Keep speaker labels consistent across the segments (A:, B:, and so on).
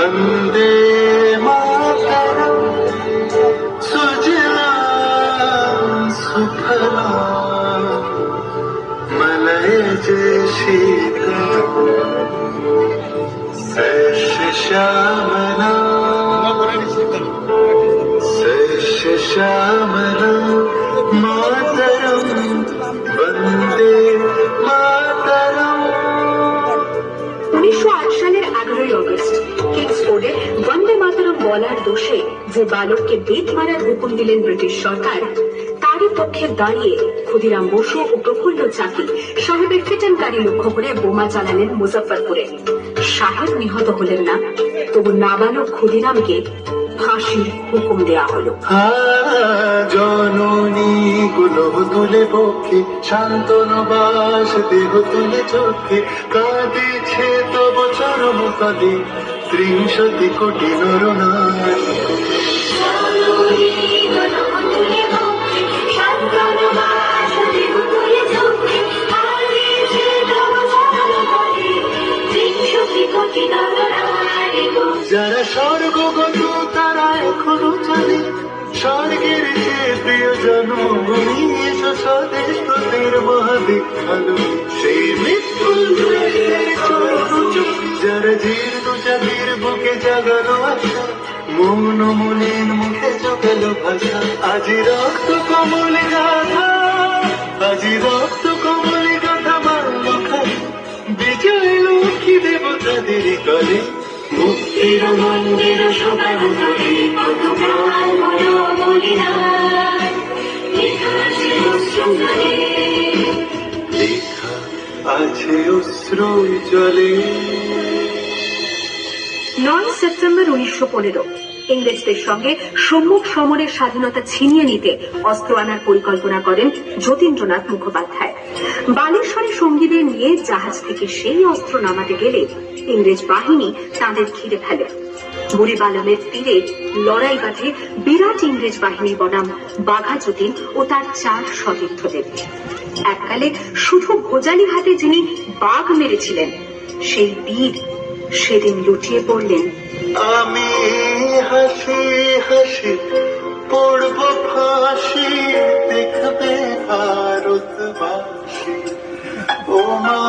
A: वन्दे
B: मो सुजया सुखला मनय जीका सैष्यामना দোষে যে বালককে বেত মারার হুকুম দিলেন ব্রিটিশ সরকার, তারই পক্ষে দাঁড়িয়ে ক্ষুদিরাম বসু ও প্রফুল্ল চাকি সাহেবের ফিটানকারী লক্ষ্য করে বোমা চালালেন মুজফ্ফরপুরে। সাহেব নিহত হলেন না, তবু নাবালক ক্ষুদিরামকে ফাঁসির হুকুম দেয়া হলো।
A: তুলে পক্ষে শান্তন বাস, দেহ তুলে চোখে। কাঁদিছে তব চরম কালে ত্রিংশতি কোটি নরনারী। যারা স্বর্গগত তারা এখনও জানে স্বর্গের যে প্রিয় এসো স্বদেশ তোদের মৃত্যুঞ্জয়ের চরণ যারা জীর্ণ জাতির বুকে জাগানো আশা মন মুখে জোগালো ভাষা আজি রক্ত কমলে গাথা আজি রক্ত কমলে মারল খাই বিজয় লক্ষ্মী দেবতাদের কলে
B: নয় সেপ্টেম্বর উনিশশো পনেরো। ইংরেজদের সঙ্গে সম্মুখ সমরের স্বাধীনতা ছিনিয়ে নিতে অস্ত্র আনার পরিকল্পনা করেন যতীন্দ্রনাথ মুখোপাধ্যায়। বালেশ্বরে সঙ্গীদের নিয়ে জাহাজ থেকে সেই অস্ত্র নামাতে গেলে ইংরেজ বাহিনী তাদের ঘিরে ফেলে। বুড়িবালামের তীরে লড়াই বাঁধে বিরাট ইংরেজ বাহিনী বনাম বাঘা যতীন ও তার চার সতীর্থদের। এককালে শুধু ভোজালি হাতে যিনি বাঘ মেরেছিলেন, সেই বীর সেদিন লুটিয়ে পড়লেন।
A: আমি হাসি হাসি পড়ব ফাঁসি, দেখবে ভারতবাসী ও মা,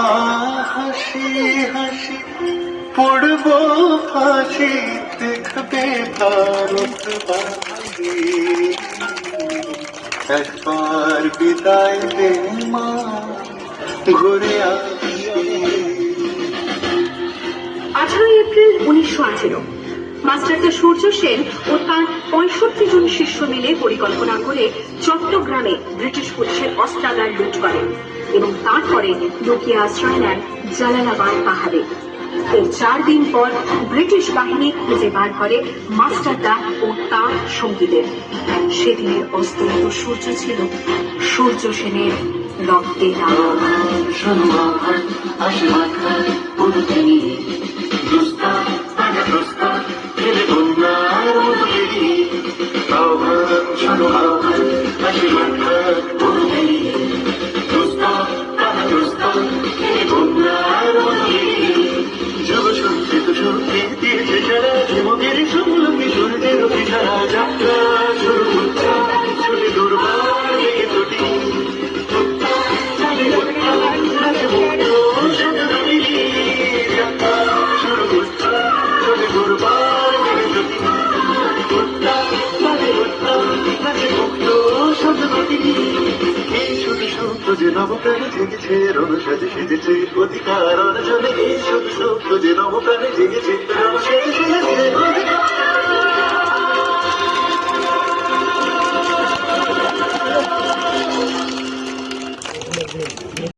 A: হাসি হাসি, পড়ব ফাঁসি, দেখবে ভারতবাসী একবার বিদায় দে মা, ঘুরে আসি।
B: আঠারোই এপ্রিল উনিশশো আঠেরো। মাস্টারদা সূর্য সেন ও তার পঁয়ষট্টি জন শিষ্য মিলে পরিকল্পনা করে চট্টগ্রামে ব্রিটিশ পুলিশের অস্ত্রাগার লুট করেন এবং তারপরে লুকিয়ে আশ্রয় নেন জালালাবাদ পাহাড়ে। এর চার দিন পর ব্রিটিশ বাহিনী খুঁজে বার করে মাস্টারদা ও তার সঙ্গীদের। সেদিনের অস্তমিত সূর্য ছিল। সূর্য সেনের রক্তের আলো
A: সত্য যে নবপ্রাণে জেগেছে রণসাজে সেজেছে, অধিকার অর্জনে এই সত্য যে নবপ্রাণে জেগেছে রণসাজে সেজেছে, অধিকার।